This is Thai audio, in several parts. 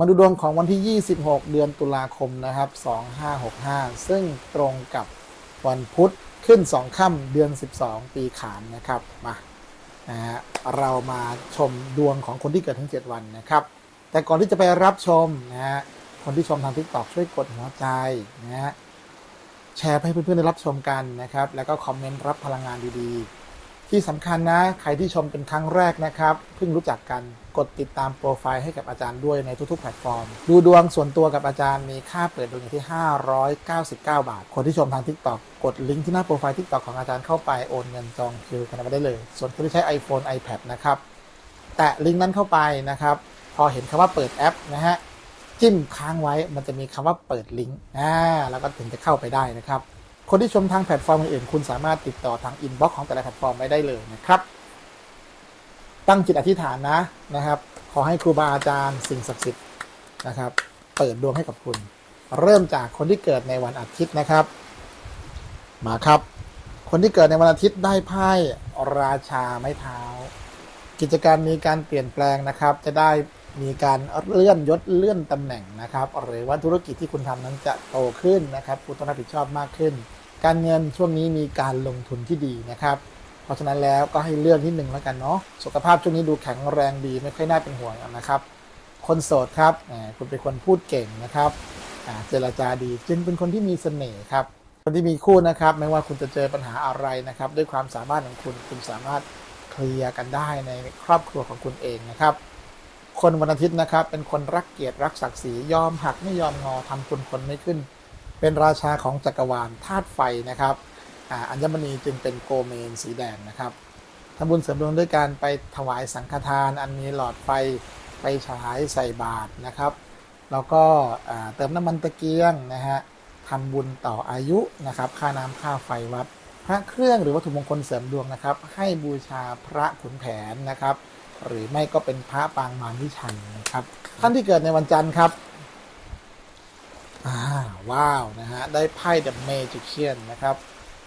มาดูดวงของวันที่ 26 เดือนตุลาคมนะครับ 2565 ซึ่งตรงกับวันพุธขึ้น 2 ค่ำเดือน 12 ปีขานนะครับ มานะฮะเรามาชมดวงของคนที่เกิดทั้ง 7 วันนะครับ แต่ก่อนที่จะไปรับชมนะฮะ คนที่ชมทางทิกตอกช่วยกดหัวใจนะฮะ แชร์ให้เพื่อนๆได้รับชมกันนะครับ แล้วก็คอมเมนต์รับพลังงานดีๆ ที่สำคัญนะ ใครที่ชมเป็นครั้งแรกนะครับ เพิ่งรู้จักกัน กดติดตามโปรไฟล์ให้กับอาจารย์ด้วยในทุกๆแพลตฟอร์ม ดูดวงส่วนตัวกับอาจารย์มีค่าเปิดดวงอยู่ที่ 599 บาท คนที่ชมทาง TikTok กดลิงก์ที่หน้าโปรไฟล์ TikTok ของอาจารย์เข้าไปโอนเงินจองคิวกันมาได้เลย ส่วนคนที่ใช้ iPhone iPad นะครับแตะลิงก์นั้นเข้าไปนะครับพอเห็นคำว่าเปิดแอปนะฮะจิ้มค้างไว้มันจะมีคำว่าเปิดลิงก์อ่าแล้วก็ถึงจะเข้าไปได้นะครับ คนที่ชมทางแพลตฟอร์มอื่นๆคุณสามารถติดต่อทางอินบ็อกซ์ของแต่ละแพลตฟอร์มไว้ได้เลยนะครับ ตั้งจิตอธิษฐานนะนะครับ ขอให้ครูบาอาจารย์สิ่งศักดิ์สิทธิ์นะครับ เปิดดวงให้กับคุณ เริ่มจากคนที่เกิดในวันอาทิตย์นะครับ มาครับ คนที่เกิดในวันอาทิตย์ได้ไพ่ราชาไม้เท้า กิจการมีการเปลี่ยนแปลงนะครับ จะได้มีการเลื่อนยศเลื่อนตำแหน่งนะครับ หรือว่าธุรกิจที่คุณทำนั้นจะโตขึ้นนะครับ คุณต้องรับผิดชอบมากขึ้น การเงินช่วงนี้มีการลงทุนที่ดีนะครับ เพราะฉะนั้นแล้วก็ให้เลือกนิดหนึ่งแล้วกันเนาะสุขภาพช่วงนี้ดูแข็งแรงดีไม่ค่อยน่าเป็นห่วงนะครับ คนโสดครับคุณเป็นคนพูดเก่งนะครับเจรจาดีจึงเป็นคนที่มีเสน่ห์ครับคนที่มีคู่นะครับ ไม่ว่าคุณจะเจอปัญหาอะไรนะครับ ด้วยความสามารถของคุณคุณสามารถเคลียร์กันได้ในครอบครัวของคุณเองนะครับ คนวันอาทิตย์นะครับ เป็นคนรักเกียรติรักศักดิ์ศรียอมหักไม่ยอมงอทำคุณคนไม่ขึ้น เป็นราชาของจักรวาลธาตุไฟนะครับ อัญมณีจึงเป็นโกเมนสีแดงนะครับทำบุญเสริมดวงด้วยการไปถวายสังฆทาน อันมีหลอดไฟไฟฉายใส่บาตรนะครับ แล้วก็เติมน้ำมันตะเกียงนะฮะทำบุญต่ออายุนะครับ ค่าน้ำค่าไฟวัด พระเครื่องหรือวัตถุมงคลเสริมดวงนะครับ ให้บูชาพระขุนแผนนะครับ หรือไม่ก็เป็นพระปางมารวิชัยนะครับ ท่านที่เกิดในวันจันทร์ครับอ่าว้าวนะฮะได้ไพ่ The Magician นะครับ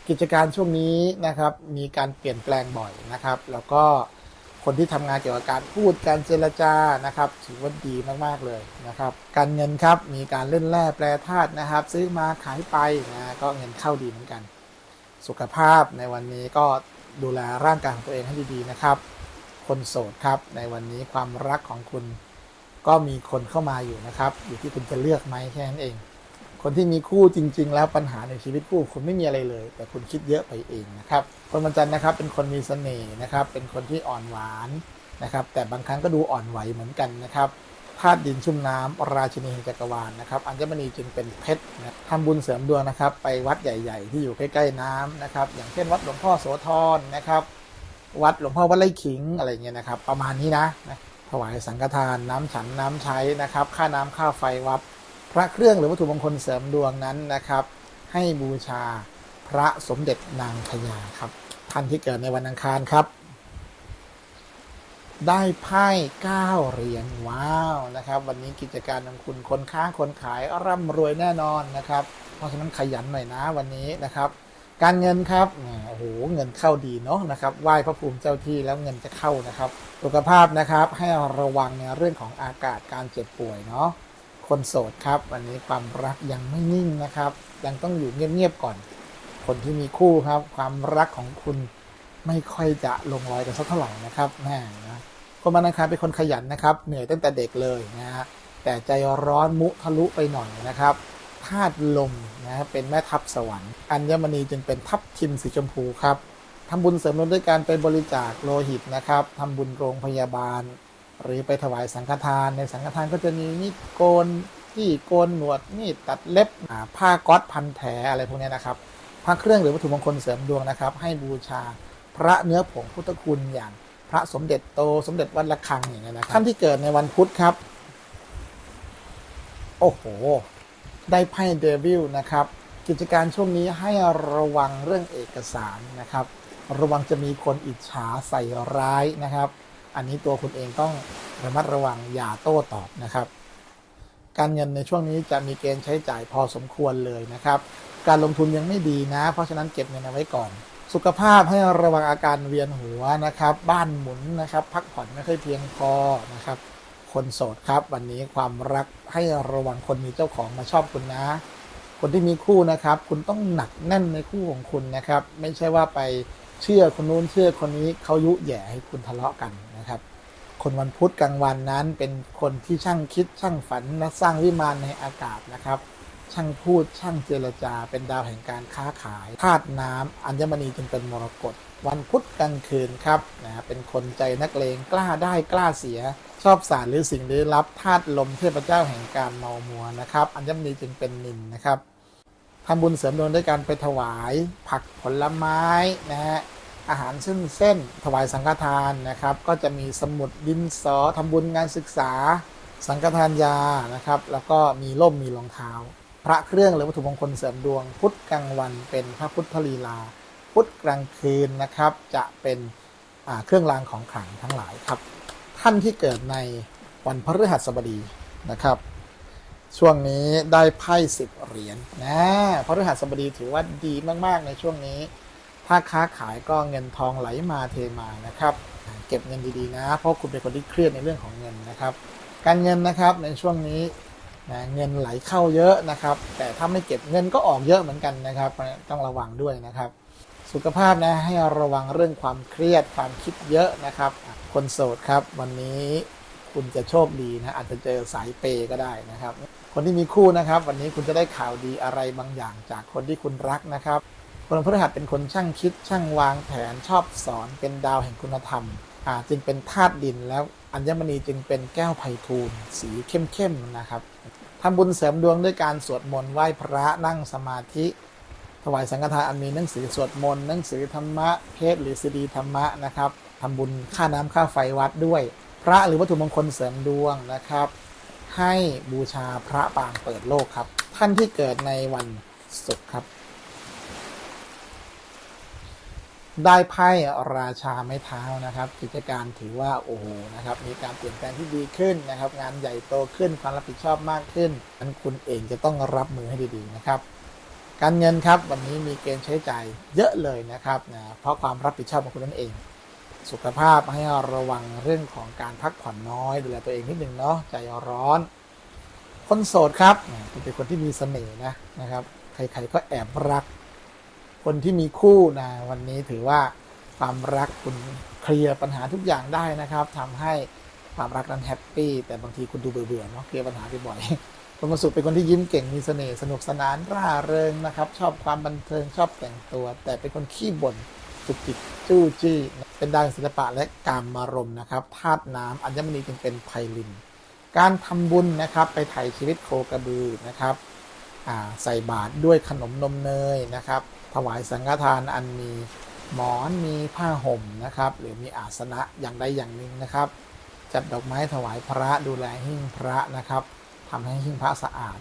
กิจการช่วงนี้นะครับ มีการเปลี่ยนแปลงบ่อยนะครับ แล้วก็คนที่ทำงานเกี่ยวกับการพูดการเจรจานะครับถือว่าดีมากๆเลยนะครับ การเงินครับมีการเล่นแร่แปรธาตุนะครับ ซื้อมาขายไปนะก็เงินเข้าดีเหมือนกัน สุขภาพในวันนี้ก็ดูแลร่างกายของตัวเองให้ดีๆนะครับ คนโสดครับในวันนี้ความรักของคุณก็มีคนเข้ามาอยู่นะครับ อยู่ที่คุณจะเลือกไหมแค่นั้นเอง คนที่มีคู่จริง ๆ แล้วปัญหาในชีวิตคู่คุณไม่มีอะไรเลย แต่คุณคิดเยอะไปเองนะครับคนวันจันทร์นะครับเป็นคนมีเสน่ห์นะครับ เป็นคนที่อ่อนหวานนะครับ แต่บางครั้งก็ดูอ่อนไหวเหมือนกันนะครับธาตุดินชุ่มน้ำราชินีแห่งจักรวาลนะครับอัญมณีจึงเป็นเพชรนะทำบุญเสริมดวงนะครับ ไปวัดใหญ่ ๆ ที่อยู่ใกล้ๆน้ำนะครับ อย่างเช่นวัดหลวงพ่อโสธรนะครับ วัดหลวงพ่อวัดไร่ขิงอะไรเงี้ยนะครับ ประมาณนี้นะนะถวายสังฆทานน้ำฉันน้ำใช้นะครับ ค่าน้ำค่าไฟวัด พระเครื่องหรือวัตถุมงคลเสริมดวงนั้นนะครับ ให้บูชาพระสมเด็จนางพญาครับท่านที่เกิดในวันอังคารครับ ได้ไพ่9เหรียญว้าวนะครับ วันนี้กิจการของคุณคนค้าคนขายร่ำรวยแน่นอนนะครับ เพราะฉะนั้นขยันหน่อยนะวันนี้นะครับ การเงินครับโอ้โหเงินเข้าดีเนาะนะครับไหว้พระภูมิเจ้าที่แล้วเงินจะเข้านะครับ สุขภาพนะครับให้ระวังในเรื่องของอากาศการเจ็บป่วยเนาะ คนโสดครับ วันนี้ความรักยังไม่นิ่งนะครับ ยังต้องอยู่เงียบๆก่อน คนที่มีคู่ครับ ความรักของคุณไม่ค่อยจะลงรอยกันสักเท่าไหร่นะครับแม่นะคนวันอังคาเป็นคนขยันนะครับ เหนื่อยตั้งแต่เด็กเลยนะฮะแต่ใจร้อนมุทะลุไปหน่อยนะครับธาตุลมนะเป็นแม่ทัพสวรรค์อัญมณีจึงเป็นทัพทิมสีชมพูครับทำบุญเสริมดวงด้วยการไปบริจาคโลหิตนะครับทำบุญโรงพยาบาล หรือไปถวายสังฆทานในสังฆทานก็จะมีมีดโกนที่โกนหนวดมีดตัดเล็บผ้าก๊อตพันแผลอะไรพวกนี้นะครับพระเครื่องหรือวัตถุมงคลเสริมดวงนะครับ ให้บูชาพระเนื้อผงพุทธคุณอย่างพระสมเด็จโตสมเด็จวัดระฆังอย่างเงี้ยนะครับท่านที่เกิดในวันพุธครับ โอ้โห ได้ไพ่เดวิลนะครับ กิจการช่วงนี้ให้ระวังเรื่องเอกสารนะครับ ระวังจะมีคนอิจฉาใส่ร้ายนะครับ อันนี้ตัวคุณเองต้องระมัดระวังอย่าโต้ตอบนะครับ การเงินในช่วงนี้จะมีเกณฑ์ใช้จ่ายพอสมควรเลยนะครับ การลงทุนยังไม่ดีนะ เพราะฉะนั้นเก็บเงินเอาไว้ก่อน สุขภาพให้ระวังอาการเวียนหัวนะครับ บ้านหมุนนะครับ พักผ่อนไม่ค่อยเพียงพอนะครับคคนโสดครับ วันนี้ความรักให้ระวังคนมีเจ้าของมาชอบคุณนะ คนที่มีคู่นะครับ คุณต้องหนักแน่นในคู่ของคุณนะครับ ไม่ใช่ว่าไป เชื่อคนนู้นเชื่อคนนี้เขายุแย่ให้คุณทะเลาะกันนะครับ คนวันพุธกลางวันนั้นเป็นคนที่ช่างคิดช่างฝันและสร้างวิมานในอากาศนะครับ ช่างพูดช่างเจรจา เป็นดาวแห่งการค้าขายธาตุน้ำอัญมณีจึงเป็นมรกตวันพุธกลางคืนครับนะเป็นคนใจนักเลงกล้าได้กล้าเสีย ชอบสารหรือสิ่งลี้ลับธาตุลมเทพเจ้าแห่งการเมามัวนะครับ อัญมณีจึงเป็นนินนะครับ ทำบุญเสริมดวงด้วยการไปถวายผักผลไม้นะฮะอาหารเส้นเส้นถวายสังฆทานนะครับ ก็จะมีสมุดดินสอทำบุญงานศึกษา สังฆทานยานะครับ แล้วก็มีร่มมีรองเท้า พระเครื่องหรือวัตถุมงคลเสริมดวง พุธกลางวันเป็นพระพุทธลีลา พุธกลางคืนนะครับ จะเป็นเครื่องรางของขลังทั้งหลายครับ ท่านที่เกิดในวันพฤหัสบดีนะครับ ช่วงนี้ได้ไพ่สิบเหรียญนะพระฤหัสบดีถือว่าดีมาก ๆ ในช่วงนี้ ถ้าค้าขายก็เงินทองไหลมาเทมานะครับ เก็บเงินดี ๆ นะ เพราะคุณเป็นคนที่เครียดในเรื่องของเงินนะครับ การเงินนะครับในช่วงนี้นะเงินไหลเข้าเยอะนะครับ แต่ถ้าไม่เก็บเงินก็ออกเยอะเหมือนกันนะครับ ต้องระวังด้วยนะครับ สุขภาพนะให้ระวังเรื่องความเครียดความคิดเยอะนะครับ คนโสดครับ วันนี้ คุณจะโชคดีนะอาจจะเจอสายเปย์ก็ได้นะครับ คนที่มีคู่นะครับ วันนี้คุณจะได้ข่าวดีอะไรบางอย่างจากคนที่คุณรักนะครับคนพฤหัสเป็นคนช่างคิดช่างวางแผนชอบสอนเป็นดาวแห่งคุณธรรมอ่าจึงเป็นธาตุดินแล้วอัญมณีจึงเป็นแก้วไพฑูรย์สีเข้มๆนะครับทำบุญเสริมดวงด้วยการสวดมนต์ไหว้พระนั่งสมาธิ ถวายสังฆทานอันมีหนังสือสวดมนต์หนังสือธรรมะเทศหรือซีดีธรรมะนะครับทำบุญค่าน้ำค่าไฟวัดด้วย พระหรือวัตถุมงคลเสริมดวงนะครับ ให้บูชาพระปางเปิดโลกครับ ท่านที่เกิดในวันศุกร์ครับ ได้ไพ่ราชาไม้เท้านะครับ กิจการถือว่าโอ้โหนะครับ มีการเปลี่ยนแปลงที่ดีขึ้นนะครับ งานใหญ่โตขึ้นความรับผิดชอบมากขึ้นนั้นคุณเองจะต้องรับมือให้ดีๆนะครับการเงินครับวันนี้มีเกณฑ์ใช้จ่ายเยอะเลยนะครับนะเพราะความรับผิดชอบของคุณนั่นเอง สุขภาพให้ระวังเรื่องของการพักผ่อนน้อยดูแลตัวเองนิดนึงเนาะใจร้อน คนโสดครับนะเป็นคนที่มีเสน่ห์นะนะครับ ใครๆก็แอบรัก คนที่มีคู่นะวันนี้ถือว่าความรักคุณเคลียร์ปัญหาทุกอย่างได้นะครับทำให้ความรักนั้นแฮปปี้แต่บางทีคุณดูเบื่อๆเนาะเคลียร์ปัญหาไปบ่อยคนวันศุกร์เป็นคนที่ยิ้มเก่งมีเสน่ห์สนุกสนานร่าเริงนะครับ ชอบความบันเทิงชอบแต่งตัว แต่เป็นคนขี้บ่น จุกจิกจู้จี้ เป็นดาวศิลปะและการมารมนะครับธาตุน้ำอัญมณีจึงเป็นไพลิน การทำบุญนะครับไปไถ่ชีวิตโคกระบือนะครับใส่บาตรด้วยขนมนมเนยนะครับ ถวายสังฆทานอันมีหมอนมีผ้าห่มนะครับ หรือมีอาสนะอย่างใดอย่างหนึ่งนะครับ จัดดอกไม้ถวายพระดูแลหิ้งพระนะครับทำให้หิ้งพระสะอาด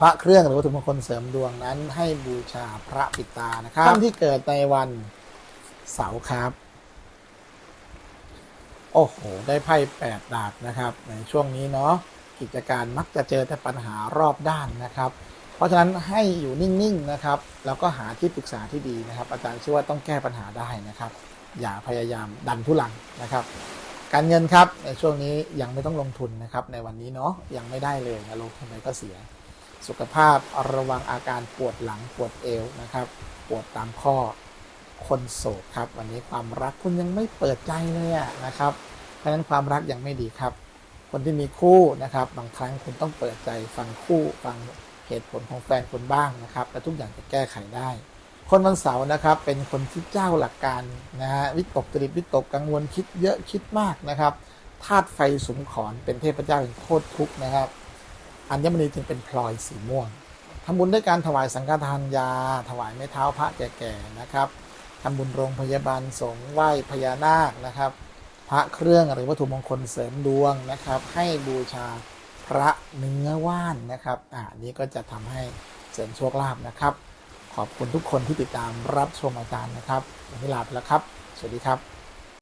พระเครื่องหรือวัตถุมงคลเสริมดวงนั้นให้บูชาพระปิตานะครับท่านที่เกิดในวัน เสาครับ โอ้โห ได้ไพ่แปดดาบนะครับ ในช่วงนี้เนาะกิจการมักจะเจอแต่ปัญหารอบด้านนะครับ เพราะฉะนั้นให้อยู่นิ่งๆนะครับ แล้วก็หาที่ปรึกษาที่ดีนะครับ อาจารย์เชื่อว่าต้องแก้ปัญหาได้นะครับ อย่าพยายามดันทุลังนะครับการเงินครับในช่วงนี้ยังไม่ต้องลงทุนนะครับในวันนี้เนาะยังไม่ได้เลยนะลงทุนไปก็เสีย สุขภาพระวังอาการปวดหลังปวดเอวนะครับ ปวดตามข้อ คนโสดครับ วันนี้ความรักคุณยังไม่เปิดใจเลยนะครับ เพราะฉะนั้นความรักยังไม่ดีครับ คนที่มีคู่นะครับบางครั้งคุณต้องเปิดใจฟังคู่ฟังเหตุผลของแฟนคุณบ้างนะครับและทุกอย่างจะแก้ไขได้ คนวันเสาร์นะครับ เป็นคนที่เจ้าหลักการนะฮะวิตกจริตวิตกกังวลคิดเยอะคิดมากนะครับธาตุไฟสุมขอนเป็นเทพเจ้าแห่งโทษทุกข์นะครับ อัญมณีจึงเป็นพลอยสีม่วงทำบุญด้วยการถวายสังฆทานยา ถวายไม้เท้าพระแก่ๆนะครับ ทำบุญโรงพยาบาลสงฆ์ไหว้พญานาคนะครับ พระเครื่องหรือวัตถุมงคลเสริมดวงนะครับ ให้บูชาพระเนื้อว่านนะครับอ่านี้ก็จะทำให้เสริมโชคลาภนะครับ ขอบคุณทุกคนที่ติดตามรับชมอาจารย์นะครับวันนี้ลาไปแล้วครับ สวัสดีครับ